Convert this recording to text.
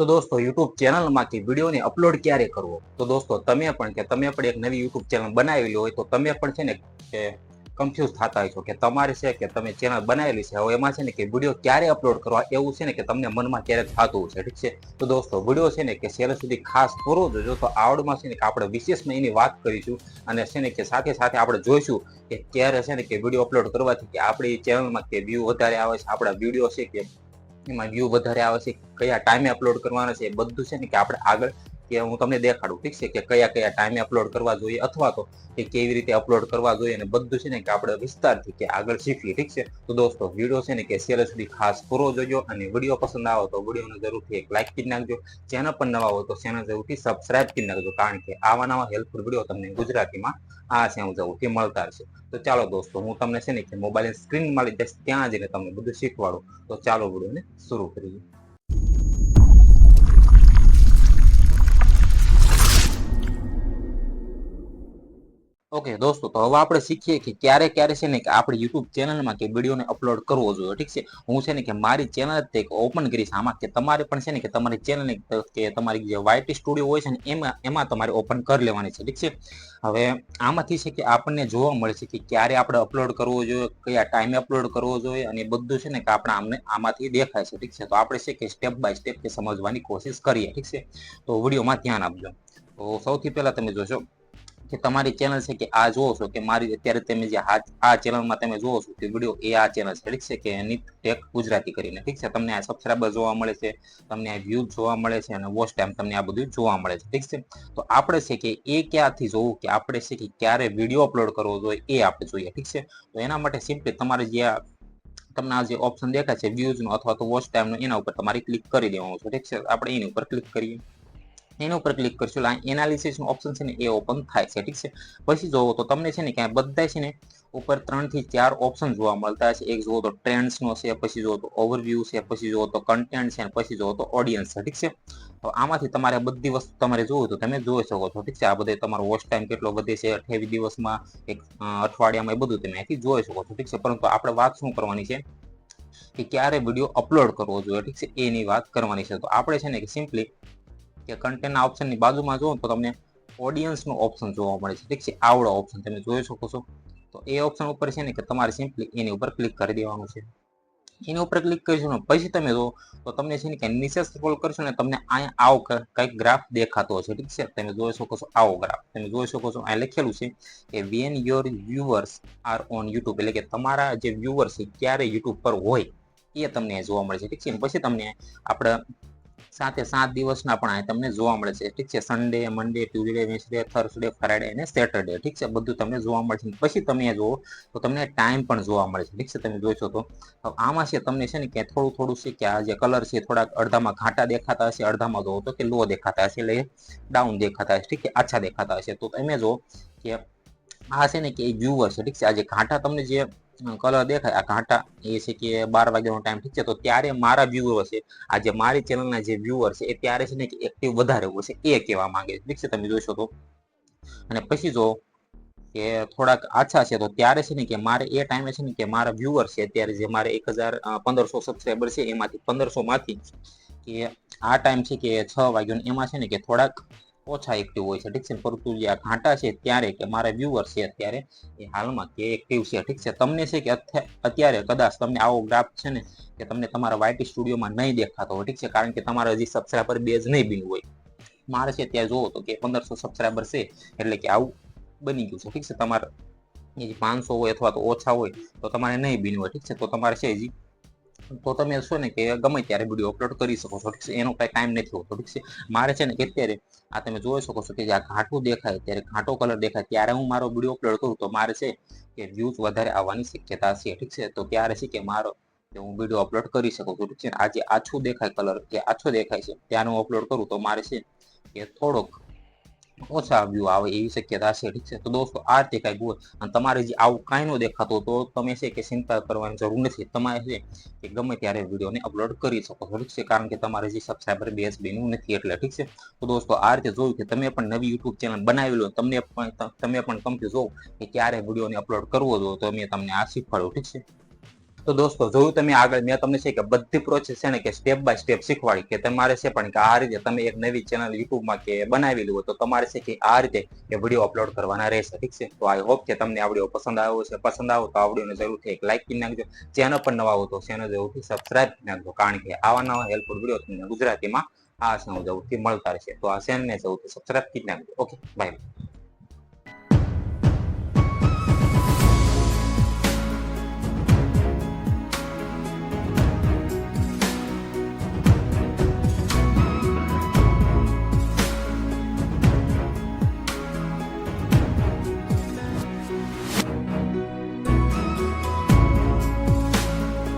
તો દોસ્તો યુટ્યુબ ચેનલમાંથી વિડીયોને અપલોડ ક્યારે કરવો? તો દોસ્તો, તમે પણ કે તમે પણ એક નવી યુટ્યુબ ચેનલ બનાવેલી હોય તો તમે પણ છે ને કે કન્ફ્યુઝ થતા હોય છો કે તમારે છે કે તમે ચેનલ બનાવેલી છે. હવે એમાં છે ને કે વીડિયો ક્યારે અપલોડ કરવા? એવું છે ને કે તમને મનમાં ક્યારે થતું છે ઠીક છે? તો દોસ્તો, વીડિયો છે ને કે છેલ્લે સુધી ખાસ પૂરો જોજો તો આવડમાં છે ને કે આપણે વિશેષમાં એની વાત કરીશું અને છે ને કે સાથે સાથે આપણે જોઈશું કે ક્યારે છે ને કે વીડિયો અપલોડ કરવાથી કે આપણી ચેનલમાં કે વ્યૂ વધારે આવે છે, આપણા વીડિયો છે કે એમાં વ્યૂ વધારે આવે છે, કયા ટાઈમે અપલોડ કરવાના છે બધું છે ને કે આપણે આગળ કે હું તમને દેખાડું, ઠીક છે? કે કયા કયા ટાઈમે અપલોડ કરવા જોઈએ અથવા તો કે કેવી રીતે અપલોડ કરવા જોઈએ અને બધું છે ને કે આપણે વિસ્તારથી કે આગળ શીખીએ, ઠીક છે? તો દોસ્તો વીડિયો છે ને કે છેલ્લે સુધી ખાસ પૂરો જોજો અને વીડિયો પસંદ આવે તો વિડીયોને જરૂરથી એક લાઇક કરી નાખજો. ચેનલ પણ નવા હોય તો ચેનલ જરૂરથી સબસ્ક્રાઇબ કરી નાખજો, કારણ કે આવા નવા હેલ્પફુલ વીડિયો તમને ગુજરાતીમાં આ છે, હું જરૂરથી મળતા રહેશે તો ચાલો દોસ્તો, હું તમને છે ને કે મોબાઈલ સ્ક્રીન મળી જશે ત્યાં જઈને તમને બધું શીખવાડું. તો ચાલો વિડીયોને શરૂ કરીએ. ઓકે દોસ્તો, તો હવે આપણે શીખીએ કે ક્યારે ક્યારે છે ને કે આપણે યુટ્યુબ ચેનલમાં કે વિડીયોને અપલોડ કરવો જોઈએ, ઠીક છે? હું છે ને કે મારી ચેનલ તે ઓપન કરીશ આમાં કે તમારે પણ છે ને કે તમારી ચેનલ કે તમારી જે વાયટી સ્ટુડિયો હોય છે ને, એમાં એમાં તમારે ઓપન કરી લેવાની છે, ઠીક છે? હવે આમાંથી છે કે આપણને જોવા મળે છે કે ક્યારે આપણે અપલોડ કરવો જોઈએ, કયા ટાઈમે અપલોડ કરવો જોઈએ અને બધું છે ને કે આપણે આમને, આમાંથી દેખાય છે, ઠીક છે? તો આપણે છે કે સ્ટેપ બાય સ્ટેપ કે સમજવાની કોશિશ કરીએ, ઠીક છે? તો વિડીયોમાં ધ્યાન આપજો. તો સૌથી પહેલાં તમે જોશો કે તમારી ચેનલ છે કે આ જોવો છો કે મારી અત્યારે તમે જે આ ચેનલમાં તમે જોવો છો કે વીડિયો એ આ ચેનલ છે, ઠીક છે? કે નિત ટેક ગુજરાતી કરીને, ઠીક છે? તમને આ સબસ્ક્રાઈબર જોવા મળે છે, તમને આ વ્યૂઝ જોવા મળે છે અને વોચ ટાઈમ તમને આ બધું જોવા મળે છે, ઠીક છે? તો આપણે છે કે એ ક્યાંથી જોવું કે આપણે છે કે ક્યારે વીડિયો અપલોડ કરવો જોઈએ એ આપણે જોઈએ, ઠીક છે? તો એના માટે સિમ્પલી તમારે જે આ તમને આ જે ઓપ્શન દેખાય છે વ્યૂઝનો અથવા તો વોચ ટાઈમનો એના ઉપર તમારે ક્લિક કરી દેવાનું છે, ઠીક છે? આપણે એની ઉપર ક્લિક કરીએ. એના ઉપર ક્લિક કરશો. આ એનાલિસિસનું ઓપ્શન છે ને, એ ઓપન થાય છે. ઠીક છે? પછી જોવો તો તમને છે ને ક્યાંય બધા છે ને ઉપર ત્રણથી ચાર ઓપ્શન જોવા મળતા છે એક જોવો તો ટ્રેન્ડ્સનો છે, પછી જોવો તો ઓવરવ્યૂ છે, પછી જોવો તો કન્ટેન્ટ છે, પછી જોવો તો ઓડિયન્સ છે. ઠીક છે? તો આમાંથી તમારે બધી વસ્તુ તમારે જોવું તો તમે જોઈ શકો છો. ઠીક છે? આ બધે તમારો વોચ ટાઈમ કેટલો વધે છે, અઠ્યાવીસ દિવસમાં, એક અઠવાડિયામાં એ બધું તમે અહીંથી જોઈ શકો છો. ઠીક છે? પરંતુ આપણે વાત શું કરવાની છે? કે ક્યારે વીડિયો અપલોડ કરવો જોઈએ? ઠીક છે? એની વાત કરવાની છે. તો આપણે છે ને કે સિમ્પલી કે કન્ટેન્ટના ઓપ્શનની બાજુમાં જુઓ તો તમને ઓડિયન્સનું ઓપ્શન જોવા મળે છે. ઠીક છે? આવડો ઓપ્શન તમે જોઈ શકો છો. તો એ ઓપ્શન ઉપર છે ને કે તમારે સિમ્પલી એની ઉપર ક્લિક કરી દેવાનું છે. એની ઉપર ક્લિક કરીશું ને પછી તમે જો, તો તમને છે ને કે નીચે સ્ક્રોલ કરશો ને તમને અહીંયા આવો કંઈક ગ્રાફ દેખાતો હશે. ઠીક છે? તમે જોઈ શકો છો આવો ગ્રાફ તમે જોઈ શકો છો અહીંયા લખેલું છે કે when your viewers are on YouTube એટલે કે તમારા જે વ્યુઅર્સ છે, ક્યારે યુટ્યુબ પર હોય, એ તમને જોવા મળે છે. ઠીક છે? પછી તમને આપણે સાથે સાત દિવસના પણ તમને જોવા મળે છે. ઠીક છે Sunday Monday Tuesday Wednesday Thursday Friday અને સેટરડે ઠીક છે, બધું તમને જોવા મળશે. પછી તમે જુઓ, તો તમને ટાઈમ પણ જોવા મળે છે. ઠીક છે, તમે જોઈશો તો આમાં છે, તમને છે ને કે થોડું થોડું છે કે આ જે કલર છે થોડાક અડધામાં ઘાટા દેખાતા હશે, અડધામાં જોવો તો કે લો દેખાતા હશે, એટલે ડાઉન દેખાતા હશે. ઠીક છે, આછા દેખાતા હશે. તો તમે જો કે આ છે ને કે એ વ્યુઅર છે ઠીક છે, આ જે ઘાટા તમને જે કલર દેખાય. આ ઘાટા, એ છે કે બાર વાગ્યાનો ટાઈમ ઠીક છે. તો ત્યારે મારા વ્યુઅર છે આ જે મારી ચેનલના જે વ્યુઅર છે, એ ત્યારે છે ને કે એક્ટિવ વધારે હોય છે. એ કહેવા માંગે છે. ઠીક છે? તમે જોશો તો. અને પછી જો કે થોડાક આછા છે, તો ત્યારે છે ને કે મારે એ ટાઈમે છે ને કે મારા વ્યુઅર છે, અત્યારે જે મારે એક હજાર પંદરસો સબસ્ક્રાઈબર છે, એમાંથી પંદરસો માંથી કે આ ટાઈમ છે કે છ વાગ્યો એમાં છે ને કે થોડાક ઓછા એક્ટિવ હોય છે, ઠીક છે? પરંતુ જે આ ઘાટા છે ત્યારે કે મારા વ્યુઅર છે અત્યારે એ હાલમાં કે એક્ટિવ છે, ઠીક છે? તમને છે કે અત્યારે કદાચ તમને આવો ગ્રાફ છે ને કે તમને તમારા વાયટી સ્ટુડિયોમાં નહીં દેખાતો હોય, ઠીક છે? કારણ કે તમારા હજી સબસ્ક્રાઈબર બેઝ નહીં બન્યું હોય. મારે છે ત્યાં જોવો તો કે પંદરસો સબસ્ક્રાઈબર છે, એટલે કે આવું બની ગયું છે, ઠીક છે? તમારે પાંચસો હોય અથવા તો ઓછા હોય તો તમારે નહીં બીન હોય, ઠીક છે? તો તમારે છે હજી તો તમે છો ને કે ગમે ત્યારે વીડિયો અપલોડ કરી શકો છો, ઠીક છે? એનો કાંઈ ટાઈમ નથી હોતો, ઠીક છે? મારે છે ને કે અત્યારે આ તમે જોઈ શકો છો કે જે આ ઘાટું દેખાય ત્યારે ઘાટો કલર દેખાય, ત્યારે હું મારો વીડિયો અપલોડ કરું તો મારે છે કે વ્યૂઝ વધારે આવવાની શક્યતા છે, ઠીક છે? તો ત્યારે છે કે મારો હું વીડિયો અપલોડ કરી શકું છું, ઠીક છે? આજે આછું દેખાય કલર કે આછો દેખાય છે ત્યારે હું અપલોડ કરું તો મારે છે કે થોડોક ઓછા વ્યૂ આવે એવી શક્યતા છે ઠીક છે? તો દોસ્તો, આ રીતે કાંઈક હોય અને તમારે જે આવું કાંઈ ન દેખાતું તો તમે છે કે ચિંતા કરવાની જરૂર નથી. તમારે છે કે ગમે ત્યારે વિડીયોને અપલોડ કરી શકો છો. ઠીક છે? કારણ કે તમારે જે સબસ્ક્રાઈબર બેસ બન્યું નથી એટલે ઠીક છે? તો દોસ્તો, આ રીતે જોયું કે તમે પણ નવી યુટ્યુબ ચેનલ બનાવેલું તમને પણ, તમે પણ કમ્પ્યુઝ હોવ કે ક્યારે વિડીયોને અપલોડ કરવો જોઈએ તો મેં તમને આ શીખવાડ્યું. ઠીક છે? તો દોસ્તો, જોયું તમે આગળ, મેં તમને છે કે બધી પ્રોસેસ છે ને કે સ્ટેપ બાય સ્ટેપ શીખવાડી કે તમારે છે પણ કે આ રીતે તમે એક નવી ચેનલ યુટ્યુબમાં કે બનાવેલી હોય તો તમારે છે કે આ રીતે એ વીડિયો અપલોડ કરવાના રહેશે, ઠીક છે? તો આઈ હોપ કે તમને આ પસંદ આવ્યો છે પસંદ આવો તો આ વિડીયોને જરૂરથી એક લાઇક કરી નાખજો. ચેનલ પર નવા હો તો ચેનલ જરૂરથી સબસ્ક્રાઇબ કરી નાખજો. કારણ કે આવા નવા હેલ્પફુલ વીડિયો તમને ગુજરાતીમાં આ સૌ જવું મળતા રહેશે. તો આ ચેનલને જરૂરથી સબસ્ક્રાઇબ કરી નાખજો. Okay bye